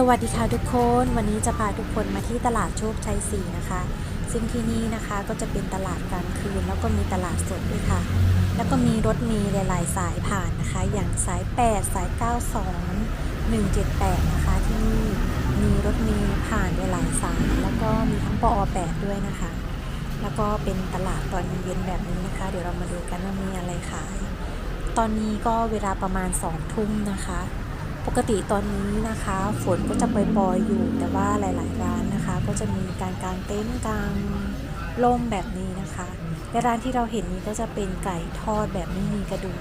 สวัสดีค่ะทุกคนวันนี้จะพาทุกคนมาที่ตลาดโชคชัยศรีนะคะ ซึ่งที่นี่นะคะก็จะเป็นตลาดกลางคืน แล้วก็มีตลาดสดด้วยค่ะ แล้วก็มีรถมีหลาย ๆ สายผ่านนะคะ อย่างสาย 8 สาย 92 178 นะคะ ที่นี่มีรถมีผ่านหลายๆสาย แล้วก็มีทั้งปอ8ด้วยนะคะ แล้วก็เป็นตลาดตอนเย็นแบบนี้นะคะ เดี๋ยวเรามาดูกันว่ามีอะไรขายตอนนี้ก็เวลาประมาณ2ทุ่มนะคะ ปกติตอนนี้นะคะ ฝนก็จะปล่อยๆอยู่ แต่ว่าหลาย ๆ ร้านนะคะ ก็จะมีการกางเต็นท์กางร่มแบบนี้นะคะและร้านที่เราเห็นนี้ก็จะเป็นไก่ทอดแบบไม่มีกระดูก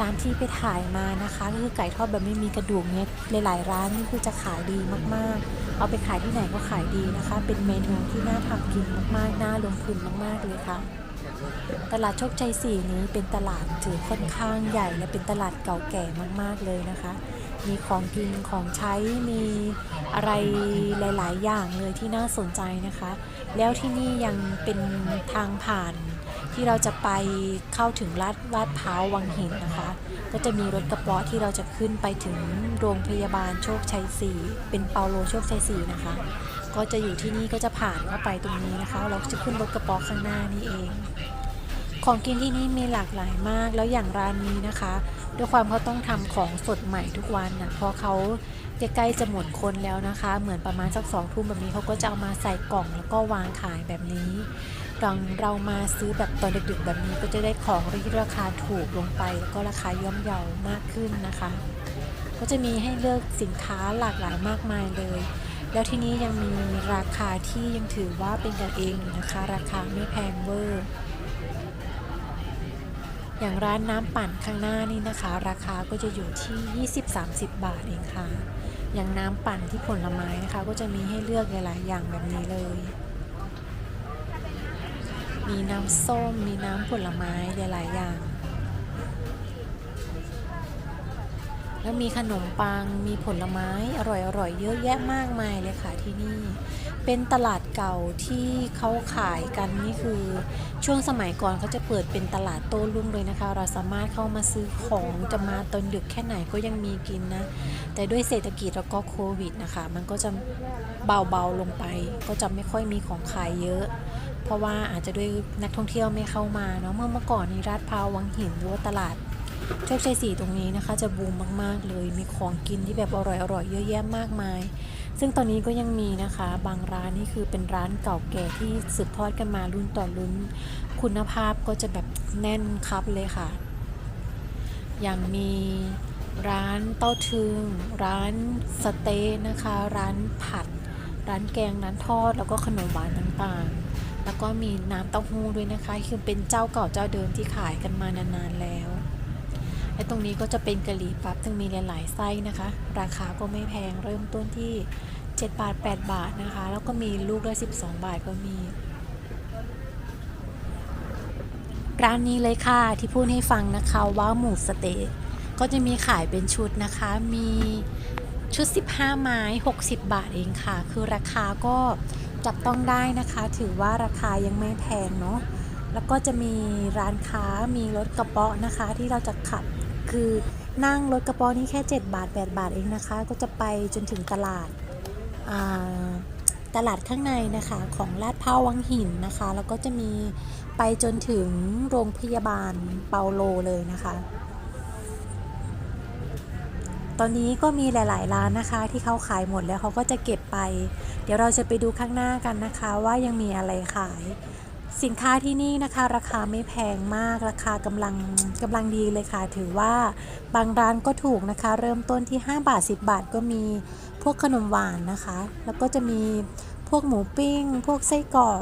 ตามที่ไปถ่ายมานะคะก็คือไก่ทอดแบบไม่มีกระดูกเนี่ยหลายๆร้านนี่คือจะขายดีมากๆ เอาไปขายที่ไหนก็ขายดีนะคะ เป็นเมนูที่น่าทำกินมากๆน่าลงทุนมากๆเลยค่ะ ตลาดโชคชัยสี่นี้เป็นตลาดถือค่อนข้างใหญ่และเป็นตลาดเก่าแก่มากๆเลยนะคะ มีของกินของใช้มีอะไรหลาย ๆ อย่างเลยที่น่าสนใจนะคะ แล้วที่นี่ยังเป็นทางผ่านที่เราจะไปเข้าถึงลาดลาดพร้าววังหินนะคะ ก็จะมีรถกระป๋อที่เราจะขึ้นไปถึงโรงพยาบาลโชคชัยสี่เป็นเปาโลโชคชัยสี่นะคะ ก็จะอยู่ที่นี่ก็จะผ่านเข้าไปตรงนี้นะคะ เราจะขึ้นรถกระป๋อข้างหน้านี่เอง ของกินที่นี่มีหลากหลายมากแล้วอย่างร้านนี้นะคะ ด้วยความเขาต้องทำของสดใหม่ทุกวันนะเพราะเขาจะใกล้จะหมดคนแล้วนะคะ เหมือนประมาณสักสองทุ่มแบบนี้เขาก็จะเอามาใส่กล่องแล้วก็วางขายแบบนี้เราเรามาซื้อแบบตอนดึกๆแบบนี้ก็จะได้ของที่ราคาถูกลงไป แล้วก็ราคาย่อมเยาวมากขึ้นนะคะ ก็จะมีให้เลือกสินค้าหลากหลายมากมายเลย แล้วที่นี้ยังมีราคาที่ยังถือว่าเป็นกันเองอยู่นะคะ ราคาไม่แพงเวอร์ อย่างร้านน้ำปั่นข้างหน้านี่นะคะ ราคาก็จะอยู่ที่ 20-30 บาทเองค่ะ อย่างน้ำปั่นที่ผลไม้นะคะ ก็จะมีให้เลือกหลายอย่างแบบนี้เลย มีน้ำส้ม มีน้ำผลไม้หลายๆอย่าง แล้วมีขนมปัง มีผลไม้อร่อยๆ เยอะแยะมากมายเลยค่ะที่นี่ เป็นตลาดเก่าที่เขาขายกันนี่คือช่วงสมัยก่อนเขาจะเปิดเป็นตลาดโต้รุ่งเลยนะคะ เราสามารถเข้ามาซื้อของจะมาตอนดึกแค่ไหนก็ยังมีกินนะ แต่ด้วยเศรษฐกิจแล้วก็โควิดนะคะ มันก็จะเบาๆลงไป ก็จะไม่ค่อยมีของขายเยอะ เพราะว่าอาจจะด้วยนักท่องเที่ยวไม่เข้ามาเนาะเมื่อเมื่อก่อนนี้ราดพาววังหินหรือว่าตลาด โชคชัยสี่ตรงนี้นะคะ จะบูมมาก ๆ เลย มีของกินที่แบบอร่อยๆเยอะแยะมากมาย ซึ่งตอนนี้ก็ยังมีนะคะ บางร้านนี่คือเป็นร้านเก่าแก่ที่สืบทอดกันมารุ่นต่อรุ่น คุณภาพก็จะแบบแน่นครับเลยค่ะ อย่างมีร้านเต้าถึง ร้านสเต๊ะนะคะ ร้านผัด ร้านแกง ร้านทอด แล้วก็ขนมหวานต่างๆ แล้วก็มีน้ำเต้าหู้ด้วยนะคะ คือเป็นเจ้าเก่าเจ้าเดิมที่ขายกันมานานๆแล้ว และตรงนี้ก็จะเป็นกะหรี่ปั๊บซึ่งมีหลายๆไส้นะคะ ราคาก็ไม่แพงเริ่มต้นที่ 7 บาท 8 บาทนะคะ แล้วก็มีลูกละ12 บาทก็มี ร้านนี้เลยค่ะที่พูดให้ฟังนะคะว่าหมูสเต๊ะก็จะมีขายเป็นชุดนะคะ มีชุด 15 ไม้ 60 บาทเองค่ะ คือราคาก็จับต้องได้นะคะ ถือว่าราคายังไม่แพงเนาะ แล้วก็จะมีร้านค้า มีรถกระเป๋ะนะคะ ที่เราจะขับ คือนั่งรถกระป๋ะนี่แค่ 7 บาท 8 บาทเองนะคะ ก็จะไปจนถึงตลาดาตลาดข้างในนะคะของลาดพร้าววังหินนะคะ แล้วก็จะมีไปจนถึงโรงพยาบาลเปาโลเลยนะคะ ตอนนี้ก็มีหลาย ๆ ร้านนะคะ ที่เขาขายหมดแล้วเขาก็จะเก็บไป เดี๋ยวเราจะไปดูข้างหน้ากันนะคะ ว่ายังมีอะไรขาย สินค้าที่นี่นะคะ ราคาไม่แพงมากราคากำลังกำลังดีเลยค่ะ ถือว่าบางร้านก็ถูกนะคะ เริ่มต้นที่ 5 บาท 10 บาทก็มีพวกขนมหวานนะคะ แล้วก็จะมีพวกหมูปิ้ง พวกไส้กรอก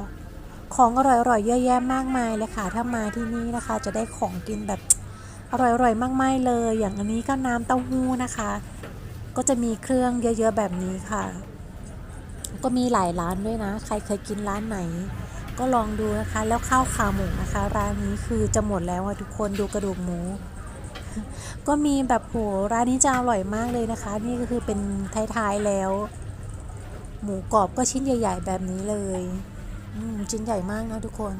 ของอร่อยๆเยอะแยะมากมายเลยค่ะ ถ้ามาที่นี่นะคะ จะได้ของกินแบบอร่อยๆมากมายเลย อย่างอันนี้ก็น้ำเต้าหู้นะคะ ก็จะมีเครื่องเยอะๆแบบนี้ค่ะ ก็มีหลายร้านด้วยนะ ใครเคยกินร้านไหน ก็ลองดูนะคะ แล้วข้าวขาหมูนะคะ ร้านนี้คือจะหมดแล้วอะทุกคนดูกระดูกหมู ก็มีแบบโหร้านนี้จะอร่อยมากเลยนะคะ นี่ก็คือเป็นท้ายๆแล้ว หมูกรอบก็ชิ้นใหญ่ ๆ แบบนี้เลยอืมชิ้นใหญ่มากนะทุกคน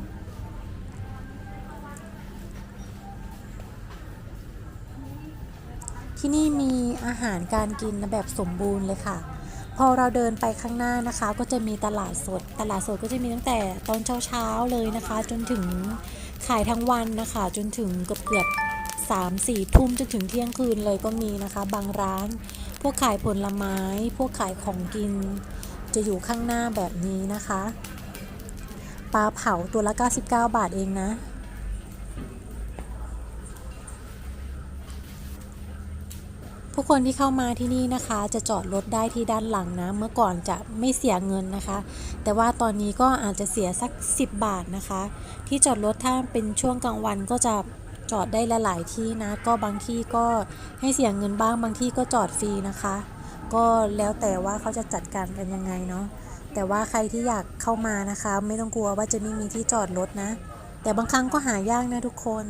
ที่นี่มีอาหารการกินแบบสมบูรณ์เลยค่ะ พอเราเดินไปข้างหน้านะคะ ก็จะมีตลาดสด ตลาดสดก็จะมีตั้งแต่ตอนเช้าๆเลยนะคะ จนถึงขายทั้งวันนะคะ จนถึงเกือบเกือบสามสี่ทุ่มจนถึงเที่ยงคืนเลยก็มีนะคะ บางร้าน พวกขายผลไม้ พวกขายของกิน จะอยู่ข้างหน้าแบบนี้นะคะปลาเผาตัวละ 99 บาทเองนะ ผู้คนที่เข้ามาที่นี่นะคะ จะจอดรถได้ที่ด้านหลังนะ เมื่อก่อนจะไม่เสียเงินนะคะ แต่ว่าตอนนี้ก็อาจจะเสียสัก 10 บาทนะคะ ที่จอดรถถ้าเป็นช่วงกลางวันก็จะจอดได้หลายที่นะ ก็บางที่ก็ให้เสียเงินบ้างบางที่ก็จอดฟรีนะคะ ก็แล้วแต่ว่าเขาจะจัดการกันยังไงเนาะแต่ว่าใครที่อยากเข้ามานะคะ ไม่ต้องกลัวว่าจะไม่มีที่จอดรถนะ แต่บางครั้งก็หายากนะทุกคน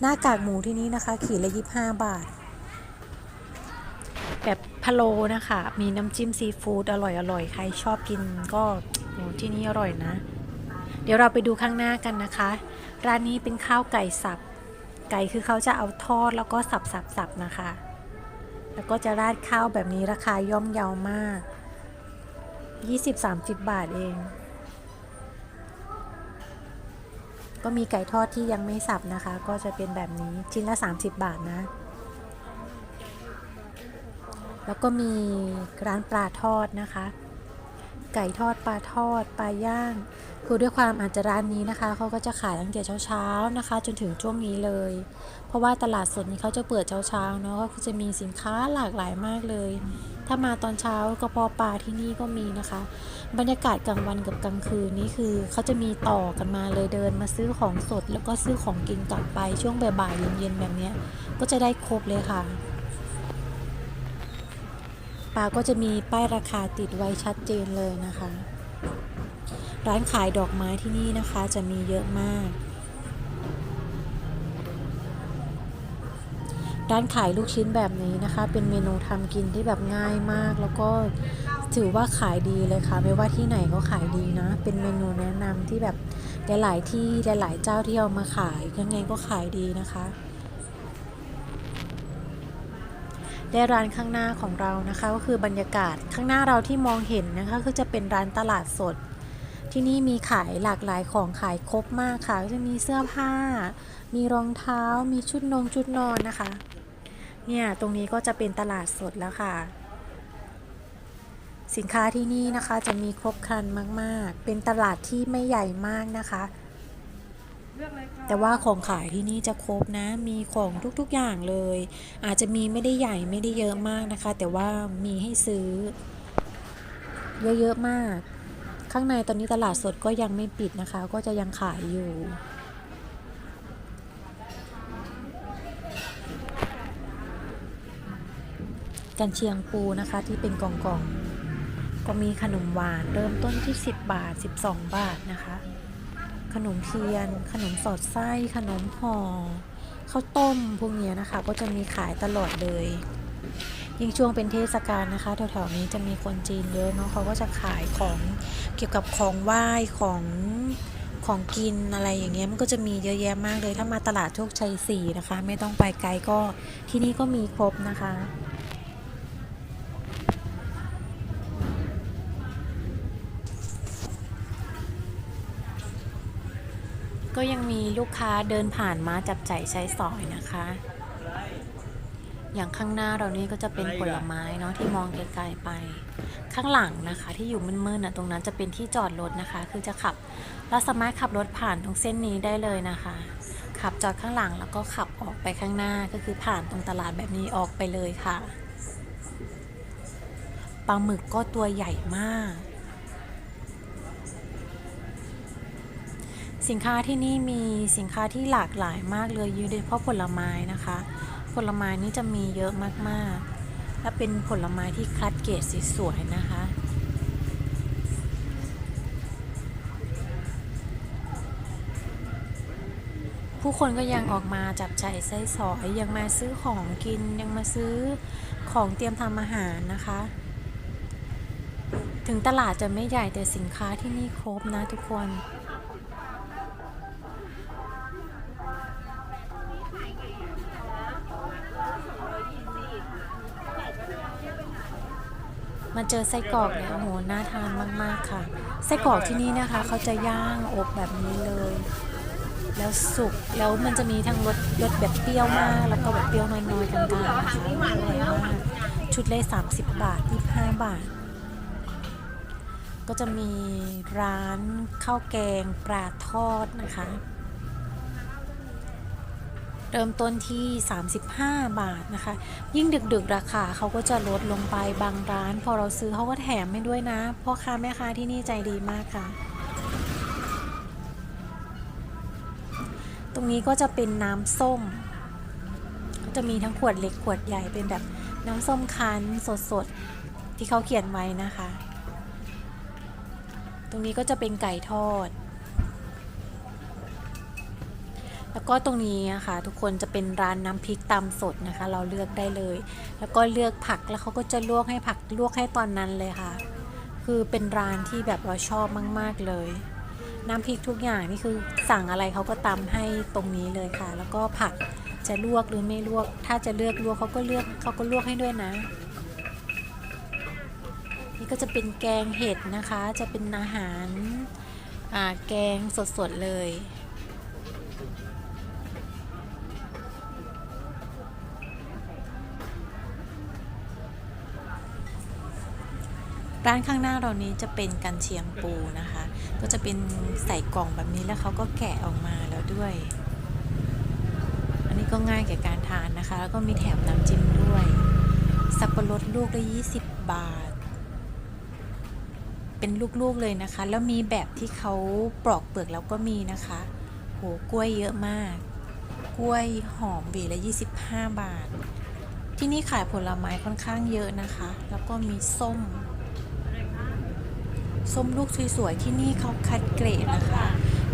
หน้ากากหมูที่นี่นะคะ ขีดละ25บาท แบบพะโลนะคะ มีน้ำจิ้มซีฟู้ดอร่อยอร่อยใครชอบกินก็โอ้ที่นี่อร่อยนะ เดี๋ยวเราไปดูข้างหน้ากันนะคะ ร้านนี้เป็นข้าวไก่สับ ไก่คือเขาจะเอาทอดแล้วก็สับสับสับนะคะ แล้วก็จะราดข้าวแบบนี้ราคาย่อมเยาวมาก 20-30 บาทเอง ก็มีไก่ทอดที่ยังไม่สับนะคะ ก็จะเป็นแบบนี้ชิ้นละ 30 บาทนะ แล้วก็มีร้านปลาทอดนะคะ ไก่ทอดปลาทอดปลาย่าง คือด้วยความอาจจะร้านนี้นะคะเขาก็จะขายตั้งแต่เช้าๆนะคะ จนถึงช่วงนี้เลย เพราะว่าตลาดสดนี้เขาจะเปิดเช้าๆเนาะก็จะมีสินค้าหลากหลายมากเลย ถ้ามาตอนเช้ากระเพาะปลาที่นี่ก็มีนะคะ บรรยากาศกลางวันกับกลางคืนนี่คือเขาจะมีต่อกันมาเลยเดินมาซื้อของสด แล้วก็ซื้อของกินกลับไปช่วงบ่ายๆเย็นๆแบบนี้ก็จะได้ครบเลยค่ะ ปลาก็จะมีป้ายราคาติดไว้ชัดเจนเลยนะคะ ร้านขายดอกไม้ที่นี่นะคะจะมีเยอะมาก ร้านขายลูกชิ้นแบบนี้นะคะ เป็นเมนูทำกินที่แบบง่ายมาก แล้วก็ถือว่าขายดีเลยค่ะ ไม่ว่าที่ไหนก็ขายดีนะ เป็นเมนูแนะนำที่แบบหลาย ๆ ที่หลาย ๆ เจ้าที่เอามาขายยังไงก็ขายดีนะคะ ได้ร้านข้างหน้าของเรานะคะ ก็คือบรรยากาศข้างหน้าเราที่มองเห็นนะคะคือจะเป็นร้านตลาดสด ที่นี่มีขายหลากหลายของขายครบมากค่ะ จะมีเสื้อผ้า มีรองเท้า มีชุดนงชุดนอนนะคะ เนี่ยตรงนี้ก็จะเป็นตลาดสดแล้วค่ะ สินค้าที่นี่นะคะจะมีครบครันมาก ๆ เป็นตลาดที่ไม่ใหญ่มากนะคะ แต่ว่าของขายที่นี่จะครบนะ มีของทุกๆอย่างเลย อาจจะมีไม่ได้ใหญ่ไม่ได้เยอะมากนะคะ แต่ว่ามีให้ซื้อ เยอะๆมาก ข้างในตอนนี้ตลาดสดก็ยังไม่ปิดนะคะ ก็จะยังขายอยู่กันเชียงปูนะคะที่เป็นกล่องๆก็มีขนมหวานเริ่มต้นที่ 10 บาท 12 บาทนะคะ ขนมเทียน ขนมสอดไส้ขนมห่อข้าวต้มพวกนี้นะคะ ก็จะมีขายตลอดเลย ยิ่งช่วงเป็นเทศกาลนะคะแถวๆนี้จะมีคนจีนเยอะเนาะเขาก็จะขายของเกี่ยวกับของไหว้ของของกินอะไรอย่างเงี้ยมันก็จะมีเยอะแยะมากเลย ถ้ามาตลาดโชคชัยสี่นะคะ ไม่ต้องไปไกลก็ที่นี่ก็มีครบนะคะ ก็ยังมีลูกค้าเดินผ่านมาจับใจ่ายใช้สอยนะคะ อย่างข้างหน้าเรานี่ก็จะเป็นผลไม้เนาะที่มองไกลๆไป ข้างหลังนะคะที่อยู่มืดๆนะตรงนั้นจะเป็นที่จอดรถนะคะ คือจะขับเราสามารถขับรถผ่านตรงเส้นนี้ได้เลยนะคะ ขับจอดข้างหลังแล้วก็ขับออกไปข้างหน้าก็คือผ่านตรงตลาดแบบนี้ออกไปเลยค่ะปลาหมึกก็ตัวใหญ่มาก สินค้าที่นี่มีสินค้าที่หลากหลายมากเลยโดยเฉพาะผลไม้นะคะ ผลไม้นี่จะมีเยอะมากๆ และเป็นผลไม้ที่คัดเกรดสวยนะคะ ผู้คนก็ยังออกมาจับใจ่ายใช้สอยยังมาซื้อของกินยังมาซื้อของเตรียมทำอาหารนะคะ ถึงตลาดจะไม่ใหญ่แต่สินค้าที่นี่ครบนะทุกคน มาเจอไส้กรอกเนี่ยโอ้โหน่าทานมากๆค่ะ ไส้กรอกที่นี่นะคะเขาจะย่างอบแบบนี้เลย แล้วสุกแล้วมันจะมีทั้งรสรสแบบเปรี้ยวมาก แล้วก็แบบเปรี้ยวน้อยๆกลางๆนะคะอร่อยมากชุดเลย30 บาท 25 บาท ก็จะมีร้านข้าวแกงปลาทอดนะคะ เริ่มต้นที่ 35 บาทนะคะ ยิ่งดึกๆ ราคาเขาก็จะลดลงไปบางร้าน พอเราซื้อเขาก็แถมให้ด้วยนะพ่อค้าแม่ค้าที่นี่ใจดีมากค่ะ ตรงนี้ก็จะเป็นน้ำส้ม ก็จะมีทั้งขวดเล็กขวดใหญ่เป็นแบบน้ำส้มคั้นสดๆ ที่เขาเขียนไว้นะคะ ตรงนี้ก็จะเป็นไก่ทอด แล้วก็ตรงนี้นะคะทุกคนจะเป็นร้านน้ำพริกตำสดนะคะ เราเลือกได้เลย แล้วก็เลือกผักแล้วเขาก็จะลวกให้ผักลวกให้ตอนนั้นเลยค่ะ คือเป็นร้านที่แบบเราชอบมาก ๆเลย น้ำพริกทุกอย่างนี่คือสั่งอะไรเขาก็ตำให้ตรงนี้เลยค่ะ แล้วก็ผักจะลวกหรือไม่ลวก ถ้าจะเลือกลวกเขาก็เลือกเขาก็ลวกให้ด้วยนะ นี่ก็จะเป็นแกงเห็ดนะคะ จะเป็นอาหารอ่าแกงสดๆเลย ร้านข้างหน้าเรานี้จะเป็นกันเชียงปูนะคะ ก็จะเป็นใส่กล่องแบบนี้แล้วเขาก็แกะออกมาแล้วด้วย อันนี้ก็ง่ายแก่การทานนะคะ แล้วก็มีแถมน้ำจิ้มด้วย สับปะรดลูกละ20 บาท เป็นลูกๆเลยนะคะ แล้วมีแบบที่เขาปลอกเปลือกแล้วก็มีนะคะ โหกล้วยเยอะมาก กล้วยหอมหวีละ 25 บาท ที่นี่ขายผลไม้ค่อนข้างเยอะนะคะ แล้วก็มีส้ม ส้มลูกสวยๆที่นี่เขาคัดเกรดนะคะ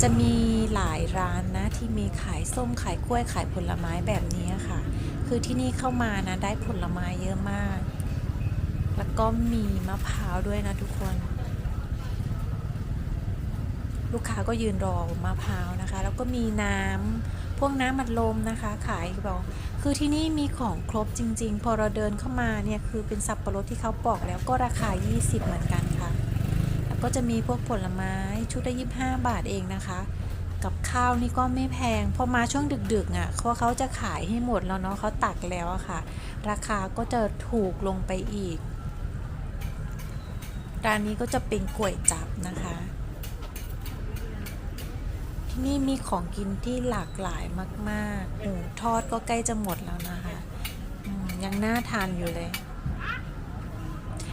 จะมีหลายร้านนะที่มีขายส้มขายกล้วยขายผลไม้แบบนี้ค่ะ คือที่นี่เข้ามานะได้ผลไม้เยอะมาก แล้วก็มีมะพร้าวด้วยนะทุกคน ลูกค้าก็ยืนรอมะพร้าวนะคะ แล้วก็มีน้ำพวกน้ำมัดลมนะคะขายบอกคือที่นี่มีของครบจริง ๆ พอเราเดินเข้ามาเนี่ยคือเป็นสับปะรดที่เขาปอกแล้วก็ราคา 20 เหมือนกัน ก็จะมีพวกผลไม้ชุดละ25บาทเองนะคะ กับข้าวนี่ก็ไม่แพง พอมาช่วงดึกๆอะ่ะเขาเขาจะขายให้หมดแล้วเนาะเขาตักแล้วอะค่ะ ราคาก็จะถูกลงไปอีก ร้านนี้ก็จะเป็นก๋วยจับนะคะ ที่นี่มีของกินที่หลากหลายมากๆหมูทอดก็ใกล้จะหมดแล้วนะคะยังน่าทานอยู่เลย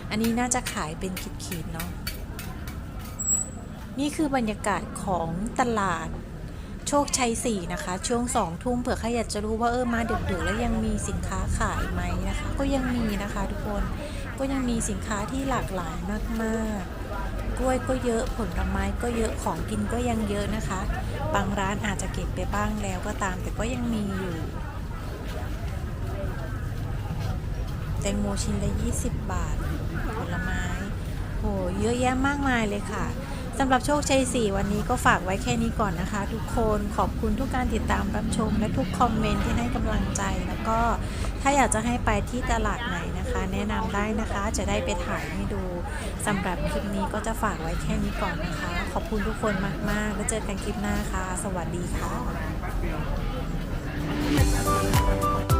อันนี้น่าจะขายเป็นขีดๆเนาะ นี่คือบรรยากาศของตลาดโชคชัยสี่นะคะ ช่วงสองทุ่มเผื่อใครอยากจะรู้ว่าเออมาดึกๆแล้วยังมีสินค้าขายไหมนะคะ ก็ยังมีนะคะทุกคนก็ยังมีสินค้าที่หลากหลายมากๆ กล้วยก็เยอะผลไม้ก็เยอะของกินก็ยังเยอะนะคะ บางร้านอาจจะเก็บไปบ้างแล้วก็ตามแต่ก็ยังมีอยู่แตงโมชิ้นละ 20 บาท ผลไม้โหเยอะแยะมากมายเลยค่ะ สำหรับโชคชัย4วันนี้ก็ฝากไว้แค่นี้ก่อนนะคะ ทุกคนขอบคุณทุกการติดตามรับชม และทุกคอมเมนต์ที่ให้กำลังใจ แล้วก็ถ้าอยากจะให้ไปที่ตลาดไหนนะคะ แนะนำได้นะคะจะได้ไปถ่ายให้ดูสำหรับคลิปนี้ก็จะฝากไว้แค่นี้ก่อนนะคะ ขอบคุณทุกคนมากๆ แล้วเจอกันคลิปหน้าค่ะ สวัสดีค่ะ